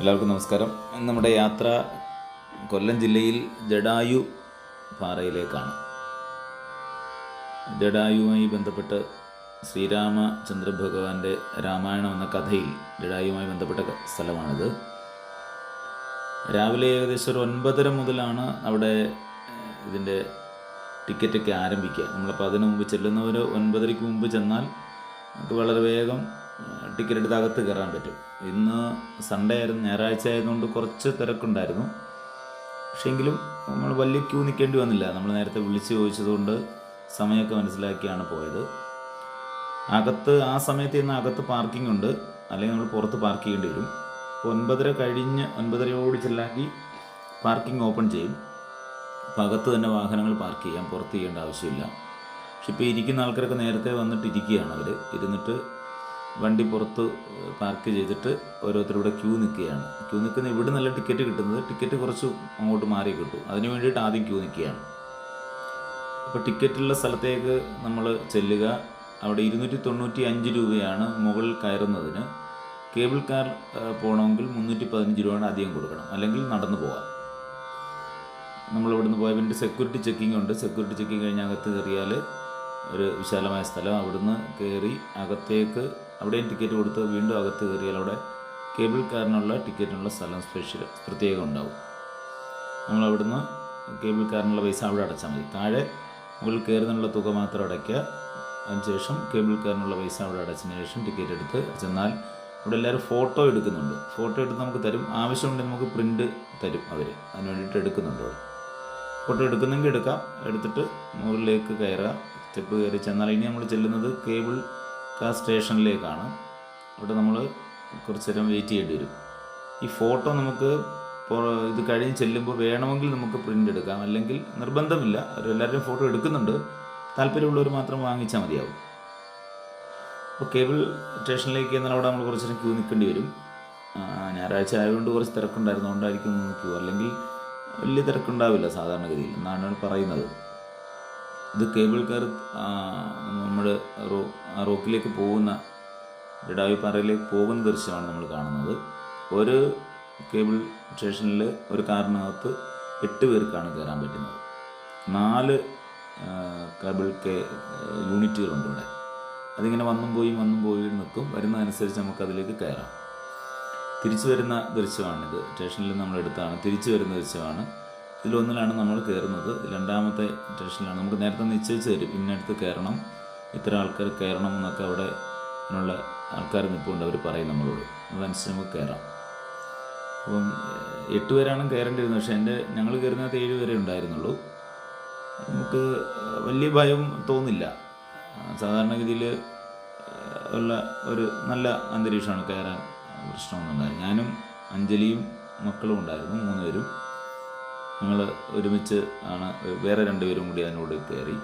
എല്ലാവർക്കും നമസ്കാരം. നമ്മുടെ യാത്ര കൊല്ലം ജില്ലയിൽ ജഡായു പാറയിലേക്കാണ്. ജഡായുമായി ബന്ധപ്പെട്ട് ശ്രീരാമചന്ദ്ര ഭഗവാന്റെ രാമായണം എന്ന കഥയിൽ ജഡായുമായി ബന്ധപ്പെട്ട സ്ഥലമാണിത്. രാവിലെ ഏകദേശം ഒരു ഒൻപതര മുതലാണ് അവിടെ ഇതിന്റെ ടിക്കറ്റൊക്കെ ആരംഭിക്കുക. നമ്മളപ്പോൾ അതിനു മുമ്പ് ചെല്ലുന്നവർ ഒൻപതരയ്ക്ക് മുമ്പ് ചെന്നാൽ നമുക്ക് വളരെ വേഗം ടിക്കറ്റ് എടുത്ത് അകത്ത് കയറാൻ പറ്റും. ഇന്ന് സൺഡേ ആയിരുന്നു ഞായറാഴ്ച ആയതുകൊണ്ട് കുറച്ച് തിരക്കുണ്ടായിരുന്നു. പക്ഷേങ്കിലും നമ്മൾ വലിയ ക്യൂ നിൽക്കേണ്ടി വന്നില്ല. നമ്മൾ നേരത്തെ വിളിച്ച് ചോദിച്ചതുകൊണ്ട് സമയമൊക്കെ മനസ്സിലാക്കിയാണ് പോയത്. അകത്ത് ആ സമയത്ത് ഇന്ന് അകത്ത് പാർക്കിംഗ് ഉണ്ട്. അല്ലെങ്കിൽ നമ്മൾ പുറത്ത് പാർക്ക് ചെയ്യേണ്ടി വരും. അപ്പോൾ ഒൻപതര കഴിഞ്ഞ് ഒൻപതരയോട് ചെല്ലാക്കി പാർക്കിംഗ് ഓപ്പൺ ചെയ്യും. അപ്പോൾ അകത്ത് തന്നെ വാഹനങ്ങൾ പാർക്ക് ചെയ്യാം പുറത്ത് ചെയ്യേണ്ട ആവശ്യമില്ല. പക്ഷെ ഇപ്പോൾ ഇരിക്കുന്ന ആൾക്കാരൊക്കെ നേരത്തെ വന്നിട്ട് ഇരിക്കുകയാണ് അവർ. ഇരുന്നിട്ട് വണ്ടി പുറത്ത് പാർക്ക് ചെയ്തിട്ട് ഓരോരുത്തരിവിടെ ക്യൂ നിൽക്കുകയാണ്. ക്യൂ നിൽക്കുന്ന ഇവിടെ നല്ല ടിക്കറ്റ് കിട്ടുന്നത് ടിക്കറ്റ് കുറച്ച് അങ്ങോട്ട് മാറി കിട്ടും. അതിന് വേണ്ടിയിട്ട് ആദ്യം ക്യൂ നിൽക്കുകയാണ്. അപ്പോൾ ടിക്കറ്റുള്ള സ്ഥലത്തേക്ക് നമ്മൾ ചെല്ലുക. അവിടെ ഇരുന്നൂറ്റി തൊണ്ണൂറ്റി അഞ്ച് രൂപയാണ് മുകളിൽ കയറുന്നതിന്. കേബിൾ കാർ പോകണമെങ്കിൽ മുന്നൂറ്റി പതിനഞ്ച് രൂപയാണ് അധികം കൊടുക്കണം. അല്ലെങ്കിൽ നടന്നു പോകാം. നമ്മൾ ഇവിടുന്ന് പോയ പിന്നെ സെക്യൂരിറ്റി ചെക്കിംഗ് ഉണ്ട്. സെക്യൂരിറ്റി ചെക്കിംഗ് കഴിഞ്ഞ് അകത്ത് കയറിയാൽ ഒരു വിശാലമായ സ്ഥലം. അവിടുന്ന് കയറി അകത്തേക്ക് അവിടെയും ടിക്കറ്റ് കൊടുത്ത് വീണ്ടും അകത്ത് കയറിയാൽ അവിടെ കേബിൾ കാറിനുള്ള ടിക്കറ്റിനുള്ള സ്ഥലം സ്പെഷ്യൽ പ്രത്യേകം ഉണ്ടാവും. നമ്മൾ അവിടുന്ന് കേബിൾ കാറിനുള്ള പൈസ അവിടെ അടച്ചാൽ മതി. താഴെ മുകളിൽ കയറുന്നുള്ള തുക മാത്രം അടയ്ക്കുക. അതിനുശേഷം കേബിൾ കാറിനുള്ള പൈസ അവിടെ അടച്ചതിന് ശേഷം ടിക്കറ്റ് എടുത്ത് ചെന്നാൽ ഇവിടെ എല്ലാവരും ഫോട്ടോ എടുക്കുന്നുണ്ട്. ഫോട്ടോ എടുത്ത് നമുക്ക് തരും. ആവശ്യമുണ്ടെങ്കിൽ നമുക്ക് പ്രിന്റ് തരും അവർ അതിന് വേണ്ടിയിട്ട് എടുക്കുന്നുണ്ട് അവിടെ ഫോട്ടോ എടുക്കുന്നെങ്കിൽ എടുക്കാം. എടുത്തിട്ട് മുകളിലേക്ക് കയറുക. സ്റ്റെപ്പ് കയറി ചെന്നാൽ ഇനി നമ്മൾ ചെല്ലുന്നത് കേബിൾ കാർ സ്റ്റേഷനിലേക്കാണ്. അവിടെ നമ്മൾ കുറച്ച് നേരം വെയിറ്റ് ചെയ്യേണ്ടി വരും. ഈ ഫോട്ടോ നമുക്ക് ഇത് കഴിഞ്ഞ് ചെല്ലുമ്പോൾ വേണമെങ്കിൽ നമുക്ക് പ്രിന്റ് എടുക്കാം. അല്ലെങ്കിൽ നിർബന്ധമില്ല. അവരെല്ലാവരും ഫോട്ടോ എടുക്കുന്നുണ്ട്. താല്പര്യമുള്ളവർ മാത്രം വാങ്ങിച്ചാൽ മതിയാവും. അപ്പോൾ കേബിൾ സ്റ്റേഷനിലേക്ക് എന്നാൽ അവിടെ നമ്മൾ കുറച്ച് നേരം ക്യൂ നിൽക്കേണ്ടി വരും. ആ, ഞായറാഴ്ച ആയതുകൊണ്ട് കുറച്ച് തിരക്കുണ്ടായിരുന്നു. അതുകൊണ്ടായിരിക്കും ക്യൂ അല്ലെങ്കിൽ വലിയ തിരക്കുണ്ടാവില്ല സാധാരണഗതിയിൽ. എന്നാണ് പറയുന്നത്. ഇത് കേബിൾ കാർ നമ്മുടെ റോക്കിലേക്ക് പോകുന്ന ഇടാവിപ്പാറയിലേക്ക് പാറയിലേക്ക് പോകുന്ന ദൃശ്യമാണ് നമ്മൾ കാണുന്നത്. ഒരു കേബിൾ സ്റ്റേഷനിൽ ഒരു കാറിനകത്ത് എട്ട് പേർക്കാണ് കയറാൻ പറ്റുന്നത്. നാല് കേബിൾ കെ യൂണിറ്റുകളുണ്ട് ഇവിടെ. അതിങ്ങനെ വന്നും പോയി വന്നും പോയി നിൽക്കും. വരുന്നതനുസരിച്ച് നമുക്ക് അതിലേക്ക് കയറാം. തിരിച്ചു വരുന്ന ദൃശ്യമാണിത്. സ്റ്റേഷനിൽ നമ്മൾ എടുത്താണ് തിരിച്ചു വരുന്ന ദൃശ്യമാണ്. ഇതിലൊന്നിലാണ് നമ്മൾ കയറുന്നത്. രണ്ടാമത്തെ സ്റ്റേഷനിലാണ് നമുക്ക് നേരത്തെ നിശ്ചയിച്ച് തരും. ഇന്നടുത്ത് കയറണം. ഇത്ര ആൾക്കാർ കയറണം എന്നൊക്കെ അവിടെ അതിനുള്ള ആൾക്കാർ നിൽപ്പുണ്ട് അവർ പറയും നമ്മളോട്. അതനുസരിച്ച് നമുക്ക് കയറാം. അപ്പം എട്ട് പേരാണ് കയറേണ്ടിയിരുന്നത്. പക്ഷേ എന്റെ ഞങ്ങൾ കയറുന്നത് ഏഴ് പേരെ ഉണ്ടായിരുന്നുള്ളൂ. നമുക്ക് വലിയ ഭയം തോന്നില്ല. സാധാരണഗതിയിൽ ഉള്ള ഒരു നല്ല അന്തരീക്ഷമാണ് കയറാൻ പ്രശ്നമൊന്നുമില്ല. ഞാനും അഞ്ജലിയും മക്കളും ഉണ്ടായിരുന്നു മൂന്ന് പേരും. ഞങ്ങൾ ഒരുമിച്ച് ആണ് വേറെ രണ്ടുപേരും കൂടി അതിനോട് കയറി.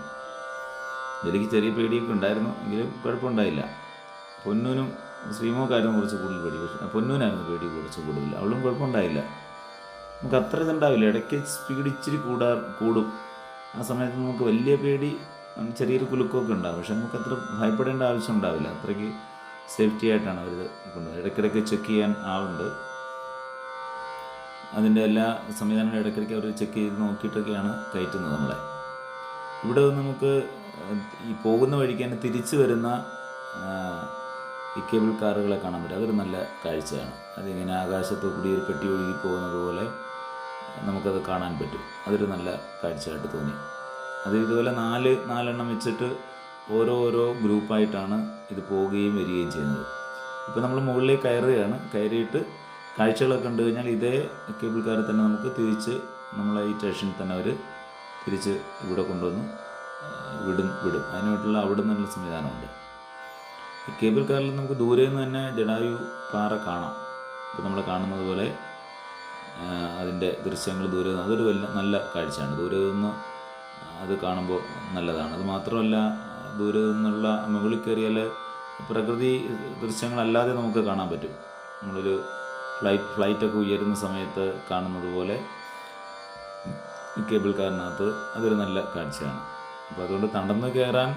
എനിക്ക് ചെറിയ പേടിയൊക്കെ ഉണ്ടായിരുന്നു എങ്കിലും കുഴപ്പമുണ്ടായില്ല. പൊന്നൂനും ശ്രീമോക്കായിരുന്നു കുറച്ച് കൂടുതൽ പേടി പക്ഷേ പൊന്നൂനായിരുന്നു പേടി കുറച്ച് കൂടുതൽ. അവളും കുഴപ്പമുണ്ടായില്ല. നമുക്ക് അത്ര ഇതുണ്ടാവില്ല. ഇടയ്ക്ക് സ്പീഡ് ഇച്ചിരി കൂടാ കൂടും. ആ സമയത്ത് നമുക്ക് വലിയ പേടി ചെറിയൊരു കുലുക്കമൊക്കെ ഉണ്ടാകും പക്ഷെ നമുക്ക് അത്ര ഭയപ്പെടേണ്ട ആവശ്യം ഉണ്ടാവില്ല. അത്രയ്ക്ക് സേഫ്റ്റി ആയിട്ടാണ് അവർ കൊണ്ടുപോകുന്നത് ഇടയ്ക്കിടയ്ക്ക് ചെക്ക് ചെയ്യാൻ ആളുണ്ട്. അതിന്റെ എല്ലാ സംവിധാനങ്ങളും ഇടയ്ക്കിടയ്ക്ക് അവർ ചെക്ക് ചെയ്ത് നോക്കിയിട്ടൊക്കെയാണ് കയറ്റുന്നത് നമ്മളെ. ഇവിടെ നമുക്ക് ഈ പോകുന്ന വഴിക്ക് തന്നെ തിരിച്ചു വരുന്ന ഈ കേബിൾ കാറുകളെ കാണാൻ പറ്റും. അതൊരു നല്ല കാഴ്ചയാണ്. അതിങ്ങനെ ആകാശത്ത് കൂടി ഒരു പെട്ടി ഒഴുകി പോകുന്നത് പോലെ നമുക്കത് കാണാൻ പറ്റും. അതൊരു നല്ല കാഴ്ചയായിട്ട് തോന്നി. അത് ഇതുപോലെ നാല് നാലെണ്ണം വെച്ചിട്ട് ഓരോ ഓരോ ഗ്രൂപ്പായിട്ടാണ് ഇത് പോവുകയും വരികയും ചെയ്യുന്നത്. ഇപ്പോൾ നമ്മൾ മുകളിലേക്ക് കയറുകയാണ്. കയറിയിട്ട് കാഴ്ചകളൊക്കെ കണ്ടു കഴിഞ്ഞാൽ ഇതേ കേബിൾ കാറിൽ തന്നെ നമുക്ക് തിരിച്ച് നമ്മളെ ഈ സ്റ്റേഷനിൽ തന്നെ അവർ തിരിച്ച് ഇവിടെ കൊണ്ടുവന്ന് വിടും വിടും. അതിനായിട്ടുള്ള അവിടെ നിന്നുള്ള സംവിധാനമുണ്ട്. ഈ കേബിൾ കാറിൽ നമുക്ക് ദൂരെ നിന്ന് തന്നെ ജഡായു പാറ കാണാം. ഇപ്പോൾ നമ്മൾ കാണുന്നത് പോലെ അതിന്റെ ദൃശ്യങ്ങൾ ദൂരെ നിന്ന് അതൊരു വലിയ നല്ല കാഴ്ചയാണ്. ദൂരെ നിന്ന് അത് കാണുമ്പോൾ നല്ലതാണ്. അത് മാത്രമല്ല ദൂരെ നിന്നുള്ള മുകളിൽ കയറിയാൽ പ്രകൃതി ദൃശ്യങ്ങളല്ലാതെ നമുക്ക് കാണാൻ പറ്റും. നമ്മളൊരു ഫ്ലൈറ്റ് ഫ്ലൈറ്റൊക്കെ ഉയരുന്ന സമയത്ത് കാണുന്നത് പോലെ കേബിൾ കാറിനകത്ത് അതൊരു നല്ല കാഴ്ചയാണ്. അപ്പോൾ അതുകൊണ്ട് തണ്ടന്ന് കയറാൻ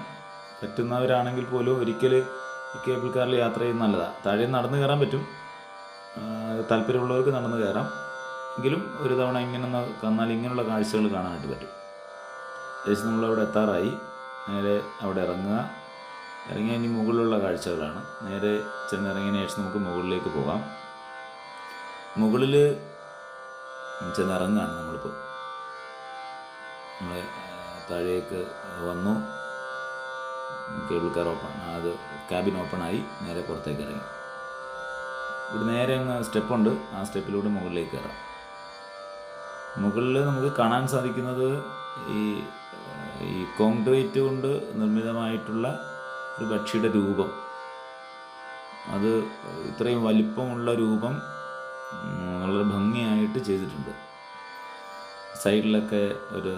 പറ്റുന്നവരാണെങ്കിൽ പോലും ഒരിക്കൽ ഈ കേബിൾ കാറിൽ യാത്ര ചെയ്യുന്നത് നല്ലതാണ് താഴെ നടന്ന് കയറാൻ പറ്റും. താല്പര്യമുള്ളവർക്ക് നടന്ന് കയറാം എങ്കിലും ഒരു തവണ ഇങ്ങനെ തന്നാൽ ഇങ്ങനെയുള്ള കാഴ്ചകൾ കാണാനായിട്ട് പറ്റും. ഏകദേശം നമ്മളവിടെ എത്താറായി. നേരെ അവിടെ ഇറങ്ങുക. ഇറങ്ങിയ ഇനി മുകളിലുള്ള കാഴ്ചകളാണ്. നേരെ ചെന്ന് ഇറങ്ങിയതിന് ശേഷം നമുക്ക് മുകളിലേക്ക് പോകാം. മുകളിൽ ഇറങ്ങുകയാണ് നമ്മളിപ്പോൾ. നമ്മൾ താഴേക്ക് വന്നു. കേബിൾ കാർ ഓപ്പൺ അത് ക്യാബിൻ ഓപ്പൺ ആയി നേരെ പുറത്തേക്ക് ഇറങ്ങി. ഇവിടെ നേരെ അങ്ങ് സ്റ്റെപ്പുണ്ട് ആ സ്റ്റെപ്പിലൂടെ മുകളിലേക്ക് കയറാം. മുകളിൽ നമുക്ക് കാണാൻ സാധിക്കുന്നത് ഈ ഈ കോൺക്രീറ്റ് കൊണ്ട് നിർമ്മിതമായിട്ടുള്ള ഒരു പക്ഷിയുടെ രൂപം. അത് ഇത്രയും വലിപ്പമുള്ള രൂപം വളരെ ഭംഗിയായിട്ട് ചെയ്തിട്ടുണ്ട്. സൈഡിലൊക്കെ ഒരു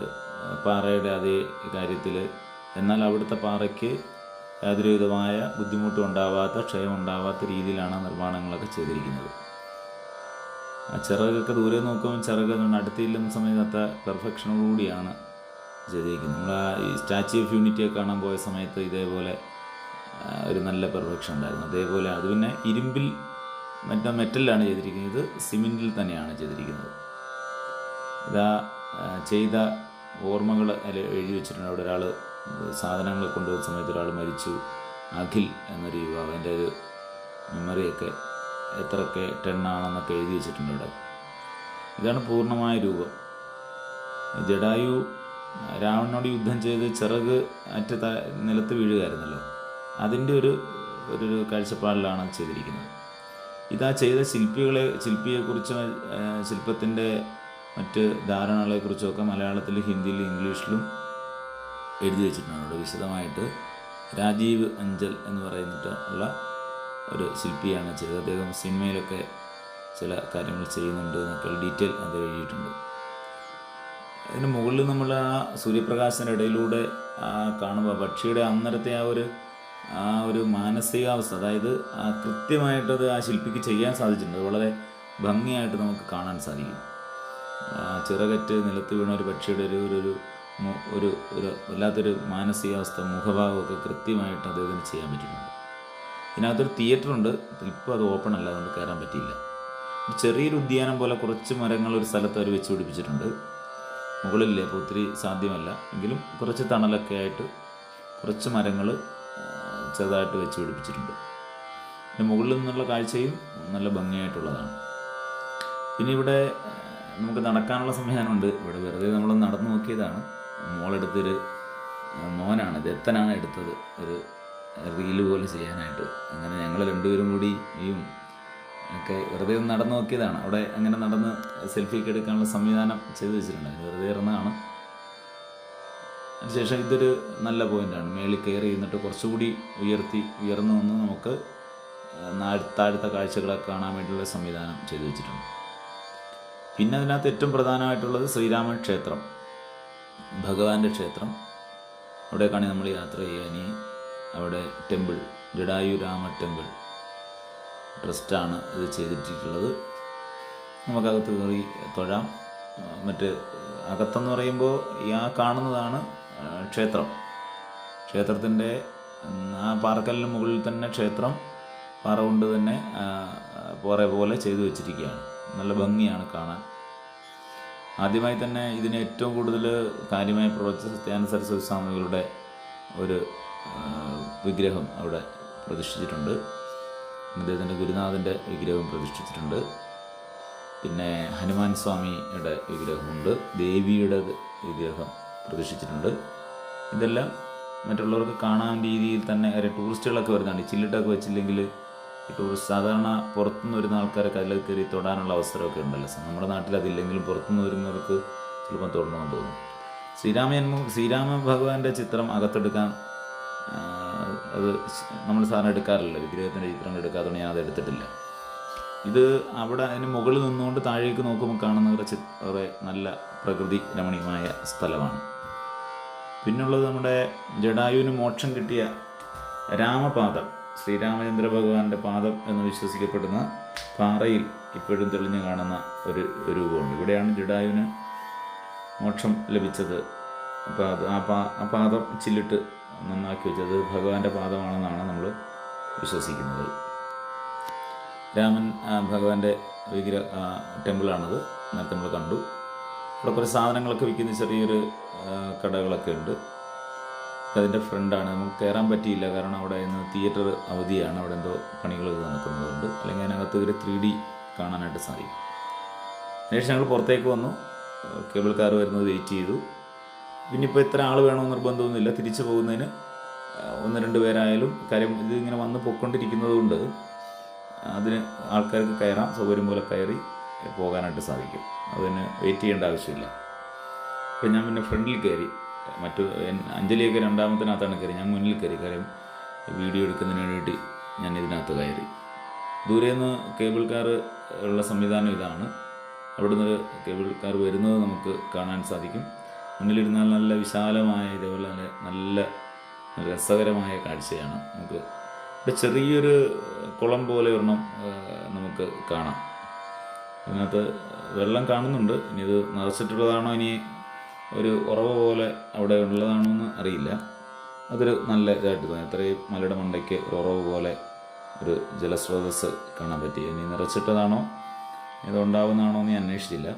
പാറയുടെ അതേ കാര്യത്തിൽ എന്നാൽ അവിടുത്തെ പാറയ്ക്ക് യാതൊരുവിധമായ ബുദ്ധിമുട്ടും ഉണ്ടാവാത്ത ക്ഷയം ഉണ്ടാവാത്ത രീതിയിലാണ് നിർമ്മാണങ്ങളൊക്കെ ചെയ്തിരിക്കുന്നത്. ആ ചിറകൊക്കെ ദൂരെ നോക്കുമ്പോൾ ചിറക് അടുത്തില്ലെന്ന സമയത്ത് പെർഫെക്ഷനോടുകൂടിയാണ് ചെയ്തിരിക്കുന്നത്. നമ്മൾ ആ ഈ സ്റ്റാച്യു ഓഫ് യൂണിറ്റിയൊക്കെ കാണാൻ പോയ സമയത്ത് ഇതേപോലെ ഒരു നല്ല പെർഫെക്ഷൻ ഉണ്ടായിരുന്നു. അതേപോലെ അത് പിന്നെ ഇരുമ്പിൽ മറ്റേ മെറ്റലിലാണ് ചെയ്തിരിക്കുന്നത്. ഇത് സിമെന്റിൽ തന്നെയാണ് ചെയ്തിരിക്കുന്നത്. ഇതാ ചെയ്ത ഓർമ്മകൾ എഴുതി വെച്ചിട്ടുണ്ട്. അവിടെ ഒരാൾ സാധനങ്ങൾ കൊണ്ടുപോകുന്ന സമയത്ത് ഒരാൾ മരിച്ചു. അഖിൽ എന്നൊരു യുവാവ് എന്റെ ഒരു മെമ്മറിയൊക്കെ എത്രയൊക്കെ ടെണ്ണാണെന്നൊക്കെ എഴുതി വെച്ചിട്ടുണ്ട് ഇവിടെ. ഇതാണ് പൂർണമായ രൂപം. ജഡായു രാവണനോട് യുദ്ധം ചെയ്ത് ചിറക് അറ്റ നിലത്ത് വീഴുകയായിരുന്നല്ലോ. അതിന്റെ ഒരു ഒരു കാഴ്ചപ്പാടിലാണ് ചെയ്തിരിക്കുന്നത്. ഇതാ ചെയ്ത ശില്പികളെ ശില്പിയെക്കുറിച്ചും ശില്പത്തിന്റെ മറ്റ് ധാരണകളെക്കുറിച്ചുമൊക്കെ മലയാളത്തിൽ ഹിന്ദിയിലും ഇംഗ്ലീഷിലും എഴുതി വെച്ചിട്ടുണ്ട്. അവിടെ വിശദമായിട്ട് രാജീവ് അഞ്ചൽ എന്ന് പറയുന്നിട്ട് ഉള്ള ഒരു ശില്പിയാണ് ചെയ്തത്. അദ്ദേഹം സിനിമയിലൊക്കെ ചില കാര്യങ്ങൾ ചെയ്യുന്നുണ്ട് എന്നൊക്കെ ഡീറ്റെയിൽ അത് എഴുതിയിട്ടുണ്ട്. അതിന് മുകളിൽ നമ്മൾ ആ സൂര്യപ്രകാശത്തിന്റെ ഇടയിലൂടെ കാണുമ്പോൾ പക്ഷിയുടെ അന്നരത്തെ ആ ഒരു ആ ഒരു മാനസികാവസ്ഥ അതായത് കൃത്യമായിട്ടത് ആ ശില്പിക്ക് ചെയ്യാൻ സാധിച്ചിട്ടുണ്ട്. വളരെ ഭംഗിയായിട്ട് നമുക്ക് കാണാൻ സാധിക്കും. ചിറകറ്റ് നിലത്ത് വീണ ഒരു പക്ഷിയുടെ ഒരു ഒരു ഒരു ഒരു വല്ലാത്തൊരു മാനസികാവസ്ഥ മുഖഭാവമൊക്കെ കൃത്യമായിട്ട് അദ്ദേഹത്തിന് ചെയ്യാൻ പറ്റിയിട്ടുണ്ട് ഇതിനകത്തൊരു തിയേറ്റർ ഉണ്ട് ഇപ്പോൾ അത് ഓപ്പൺ അല്ല അതുകൊണ്ട് കയറാൻ പറ്റിയില്ല. ചെറിയൊരു ഉദ്യാനം പോലെ കുറച്ച് മരങ്ങൾ ഒരു സ്ഥലത്ത് അവർ വെച്ച് പിടിപ്പിച്ചിട്ടുണ്ട്. മുകളിലില്ല? ഒത്തിരി സാധ്യമല്ല. എങ്കിലും കുറച്ച് തണലൊക്കെ ആയിട്ട് കുറച്ച് മരങ്ങൾ ചെറുതായിട്ട് വെച്ച് പിടിപ്പിച്ചിട്ടുണ്ട്. പിന്നെ മുകളിൽ നിന്നുള്ള കാഴ്ചയും നല്ല ഭംഗിയായിട്ടുള്ളതാണ്. പിന്നെ ഇവിടെ നമുക്ക് നടക്കാനുള്ള സംവിധാനമുണ്ട്. ഇവിടെ വെറുതെ നമ്മൾ നടന്നു നോക്കിയതാണ്. മോളെടുത്തൊരു മോനാണ് ദത്തനാണ് എടുത്തത്. ഒരു റീൽ പോലെ ചെയ്യാനായിട്ട്. അങ്ങനെ ഞങ്ങൾ രണ്ടുപേരും കൂടി ഈ ഒക്കെ വെറുതെ ഒന്ന് നടന്നു നോക്കിയതാണ്. അവിടെ അങ്ങനെ നടന്ന് സെൽഫിക്ക് എടുക്കാനുള്ള സംവിധാനം ചെയ്തു വെച്ചിട്ടുണ്ട്. വെറുതെ ഇറന്നതാണ് അതിനുശേഷം ഇതൊരു നല്ല പോയിന്റാണ്. മേളിൽ കയറി ഇരുന്നിട്ട് കുറച്ചുകൂടി ഉയർത്തി ഉയർന്നു നിന്ന് നമുക്ക് താഴത്തെ കാഴ്ചകളൊക്കെ കാണാൻ വേണ്ടിയുള്ള സംവിധാനം ചെയ്തു വെച്ചിട്ടുണ്ട്. പിന്നെ അതിനകത്ത് ഏറ്റവും പ്രധാനമായിട്ടുള്ളത് ശ്രീരാമ ക്ഷേത്രം ഭഗവാന്റെ ക്ഷേത്രം. അവിടേക്കാണ് നമ്മൾ യാത്ര ചെയ്യുക. ഇനി അവിടെ ടെമ്പിൾ ജഡായു രാമ ടെമ്പിൾ ട്രസ്റ്റാണ് ഇത് ചെയ്തിട്ടുള്ളത് നമുക്കകത്ത് കയറി തൊഴാം. മറ്റ് അകത്തെന്ന് പറയുമ്പോൾ ഈ ആ കാണുന്നതാണ് ക്ഷേത്രം. ക്ഷേത്രത്തിന്റെ ആ പാറക്കല്ലിന് മുകളിൽ തന്നെ ക്ഷേത്രം പാറ കൊണ്ട് തന്നെ പോറെ പോലെ ചെയ്തു വെച്ചിരിക്കുകയാണ്. നല്ല ഭംഗിയാണ് കാണാൻ. ആദ്യമായി തന്നെ ഇതിന് ഏറ്റവും കൂടുതൽ കാര്യമായി പ്രവർത്തിച്ച സത്യാനന്ദ സരസ്വതി സ്വാമികളുടെ ഒരു വിഗ്രഹം അവിടെ പ്രതിഷ്ഠിച്ചിട്ടുണ്ട്. അദ്ദേഹത്തിന്റെ ഗുരുനാഥന്റെ വിഗ്രഹം പ്രതിഷ്ഠിച്ചിട്ടുണ്ട്. പിന്നെ ഹനുമാൻ സ്വാമിയുടെ വിഗ്രഹമുണ്ട്. ദേവിയുടെ വിഗ്രഹം പ്രതിഷ്ഠിച്ചിട്ടുണ്ട് ഇതെല്ലാം മറ്റുള്ളവർക്ക് കാണാൻ രീതിയിൽ തന്നെ ഒരു ടൂറിസ്റ്റുകളൊക്കെ വരുന്നുണ്ട്. ചില്ലിട്ടൊക്കെ വെച്ചില്ലെങ്കിൽ ടൂറിസ്റ്റ് സാധാരണ പുറത്തുനിന്ന് വരുന്ന ആൾക്കാരൊക്കെ അതിൽ കയറി തൊടാനുള്ള അവസരമൊക്കെ ഉണ്ടല്ലോ. നമ്മുടെ നാട്ടിൽ അതില്ലെങ്കിലും പുറത്തുനിന്ന് വരുന്നവർക്ക് ചിലപ്പോൾ തൊടണമെന്ന് തോന്നും ശ്രീരാമജന്മ ശ്രീരാമ ഭഗവാന്റെ ചിത്രം അകത്തെടുക്കാൻ അത് നമ്മൾ സാധാരണ എടുക്കാറില്ല വിഗ്രഹത്തിന്റെ ചിത്രങ്ങൾ എടുക്കാത്തതുകൊണ്ട് ഞാൻ അത് എടുത്തിട്ടില്ല. ഇത് അവിടെ അതിന് മുകളിൽ നിന്നുകൊണ്ട് താഴേക്ക് നോക്കുമ്പോൾ കാണുന്ന ഒരു നല്ല പ്രകൃതി രമണീയമായ സ്ഥലമാണ്. പിന്നുള്ളത് നമ്മുടെ ജഡായുവിന് മോക്ഷം കിട്ടിയ രാമപാദം ശ്രീരാമചന്ദ്ര ഭഗവാന്റെ പാദം എന്ന് വിശ്വസിക്കപ്പെടുന്ന പാറയിൽ ഇപ്പോഴും തെളിഞ്ഞു കാണുന്ന ഒരു രൂപമുണ്ട്. ഇവിടെയാണ് ജഡായുവിന് മോക്ഷം ലഭിച്ചത്. അപ്പോൾ അത് ആ പാ ആ പാദം ചില്ലിട്ട് നന്നാക്കി വെച്ചത് ഭഗവാന്റെ പാദമാണെന്നാണ് നമ്മൾ വിശ്വസിക്കുന്നത്. രാമൻ ഭഗവാന്റെ വിഗ്രഹ ടെമ്പിളാണത്. നേരത്തെ നമ്മൾ കണ്ടു. ഇവിടെ കുറേ സാധനങ്ങളൊക്കെ വിൽക്കുന്ന ചെറിയൊരു കടകളൊക്കെ ഉണ്ട്. അതിന്റെ ഫ്രണ്ടാണ്. നമുക്ക് കയറാൻ പറ്റിയില്ല. കാരണം അവിടെ ഇന്ന് തിയേറ്റർ അവധിയാണ്. അവിടെ എന്തോ പണികൾ നടക്കുന്നതുകൊണ്ട്. അല്ലെങ്കിൽ അതിനകത്ത് ഒരു ത്രീ ഡി കാണാനായിട്ട് സാധിക്കും. അതിനുശേഷം ഞങ്ങൾ പുറത്തേക്ക് വന്നു. കേബിൾ കാർ വരുന്നത് വെയിറ്റ് ചെയ്തു. പിന്നെ ഇപ്പോൾ ഇത്ര ആൾ വേണമെന്ന് നിർബന്ധമൊന്നുമില്ല. തിരിച്ചു പോകുന്നതിന് ഒന്ന് രണ്ട് പേരായാലും കാര്യം ഇത് ഇങ്ങനെ വന്ന് പൊക്കൊണ്ടിരിക്കുന്നതുകൊണ്ട് അതിന് ആൾക്കാർക്ക് കയറാം. സൗകര്യം പോലെ കയറി. പോകാനായിട്ട് സാധിക്കും. അതിന് വെയിറ്റ് ചെയ്യേണ്ട ആവശ്യമില്ല. അപ്പം ഞാൻ പിന്നെ ഫ്രണ്ടിൽ കയറി മറ്റു അഞ്ജലിയൊക്കെ രണ്ടാമത്തിനകത്താണ് കയറി ഞാൻ മുന്നിൽ കയറി കാര്യം വീഡിയോ എടുക്കുന്നതിന് വേണ്ടിയിട്ട് ഞാൻ ഇതിനകത്ത് കയറി. ദൂരെ നിന്ന് കേബിൾ കാർ ഉള്ള സംവിധാനം ഇതാണ്. അവിടുന്ന് കേബിൾ കാർ വരുന്നത് നമുക്ക് കാണാൻ സാധിക്കും. മുന്നിലിരുന്നാൽ നല്ല വിശാലമായ ഇതേപോലെ നല്ല നല്ല രസകരമായ കാഴ്ചയാണ് നമുക്ക്. ഇവിടെ ചെറിയൊരു കുളം പോലെ ഒരെണ്ണം നമുക്ക് കാണാം. അതിനകത്ത് വെള്ളം കാണുന്നുണ്ട്. ഇനി ഇത് നിറച്ചിട്ടുള്ളതാണോ? ഇനി ഒരു ഉറവ് പോലെ അവിടെ ഉള്ളതാണോ എന്ന് അറിയില്ല. അതൊരു നല്ല ഇതായിട്ട് തോന്നി. അത്രയും മലയുടെ മണ്ടയ്ക്ക് ഒരു ഉറവ് പോലെ ഒരു ജലസ്രോതസ് കാണാൻ പറ്റി. ഇനി നിറച്ചിട്ടതാണോ? ഇത് ഉണ്ടാവുന്നതാണോ എന്ന് ഞാൻ അന്വേഷിച്ചില്ല.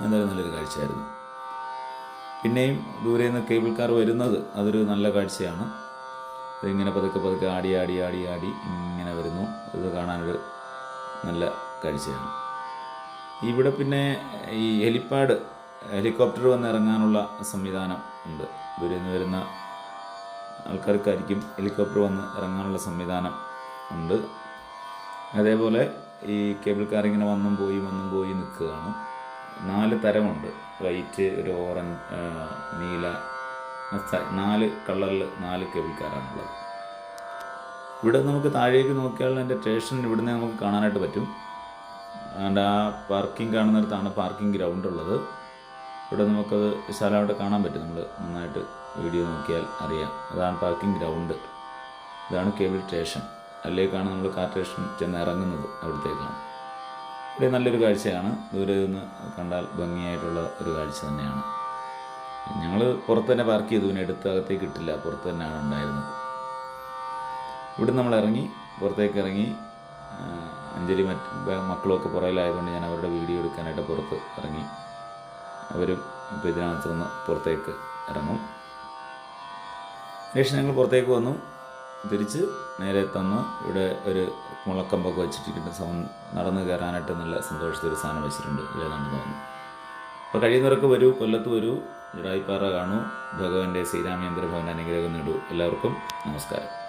എന്തായാലും നല്ലൊരു കാഴ്ചയായിരുന്നു. പിന്നെയും ദൂരെ നിന്ന് കേബിൾ കാർ വരുന്നത് അതൊരു നല്ല കാഴ്ചയാണ്. ഇതിങ്ങനെ പതുക്കെ പതുക്കെ ആടി ആടി ആടി ആടി ഇങ്ങനെ വരുന്നു. ഇത് കാണാനൊരു നല്ല കാഴ്ചയാണ്. ഇവിടെ പിന്നെ ഈ ഹെലിപ്പാഡ് ഹെലികോപ്റ്റർ വന്ന് ഇറങ്ങാനുള്ള സംവിധാനം ഉണ്ട്. ദൂരെ നിന്ന് വരുന്ന ആൾക്കാർക്കായിരിക്കും ഹെലികോപ്റ്റർ വന്ന് ഇറങ്ങാനുള്ള സംവിധാനം ഉണ്ട്. അതേപോലെ ഈ കേബിൾ കാർ ഇങ്ങനെ വന്നും പോയി വന്നും പോയി നിൽക്കുകയാണ്. നാല് തരമുണ്ട്. വൈറ്റ് ഒരു ഓറഞ്ച് നീല നാല് കളറിൽ നാല് കേബിൾ കാറാണുള്ളത്. ഇവിടെ നമുക്ക് താഴേക്ക് നോക്കിയാൽ അതിന്റെ സ്റ്റേഷൻ ഇവിടുന്ന് നമുക്ക് കാണാനായിട്ട് പറ്റും. അതുകൊണ്ട് ആ പാർക്കിംഗ് കാണുന്നിടത്താണ് പാർക്കിംഗ് ഗ്രൗണ്ട് ഉള്ളത് ഇവിടെ നമുക്കത് വിശാലമായിട്ട് കാണാൻ പറ്റും. നമ്മൾ നന്നായിട്ട് വീഡിയോ നോക്കിയാൽ അറിയാം. അതാണ് പാർക്കിംഗ് ഗ്രൗണ്ട്. ഇതാണ് കേബിൾ സ്റ്റേഷൻ. അതിലേക്കാണ് നമ്മൾ കാർ സ്റ്റേഷൻ ചെന്ന് ഇറങ്ങുന്നത് അവിടത്തേക്കാണ്. ഇവിടെ നല്ലൊരു കാഴ്ചയാണ്. ദൂരെ നിന്ന് കണ്ടാൽ ഭംഗിയായിട്ടുള്ള ഒരു കാഴ്ച തന്നെയാണ്. ഞങ്ങൾ പുറത്ത് തന്നെ പാർക്ക് ചെയ്തു. പിന്നെ എടുത്ത് അകത്തേക്ക് ഇട്ടില്ല പുറത്ത് തന്നെയാണ് ഉണ്ടായിരുന്നത്. ഇവിടെ നമ്മൾ ഇറങ്ങി പുറത്തേക്ക് ഇറങ്ങി അഞ്ജലി മറ്റ് മക്കളുമൊക്കെ പുറയിലായതുകൊണ്ട് ഞാൻ അവരുടെ വീഡിയോ എടുക്കാനായിട്ട് പുറത്ത് ഇറങ്ങി. അവരും ഇപ്പോൾ ഇതിനകത്ത് നിന്ന് പുറത്തേക്ക് ഇറങ്ങും. ശേഷം ഞങ്ങൾ പുറത്തേക്ക് വന്നു. തിരിച്ച് നേരെ തന്ന് ഇവിടെ ഒരു മുളക്കമ്പൊക്കെ വെച്ചിട്ടിരിക്കുന്ന. സൗണ്ട് നടന്നു കയറാനായിട്ട് നല്ല സന്തോഷത്തിൽ സാധനം വെച്ചിട്ടുണ്ട്. ഇതിലെ നടന്നു വന്നു. അപ്പോൾ കഴിയുന്നവരൊക്കെ വരൂ കൊല്ലത്ത് വരൂ. ജഡായിപ്പാറ കാണൂ. ഭഗവാന്റെ ശ്രീരാമേന്ദ്ര ഭവൻ അനുഗ്രഹം നേടൂ. എല്ലാവർക്കും നമസ്കാരം.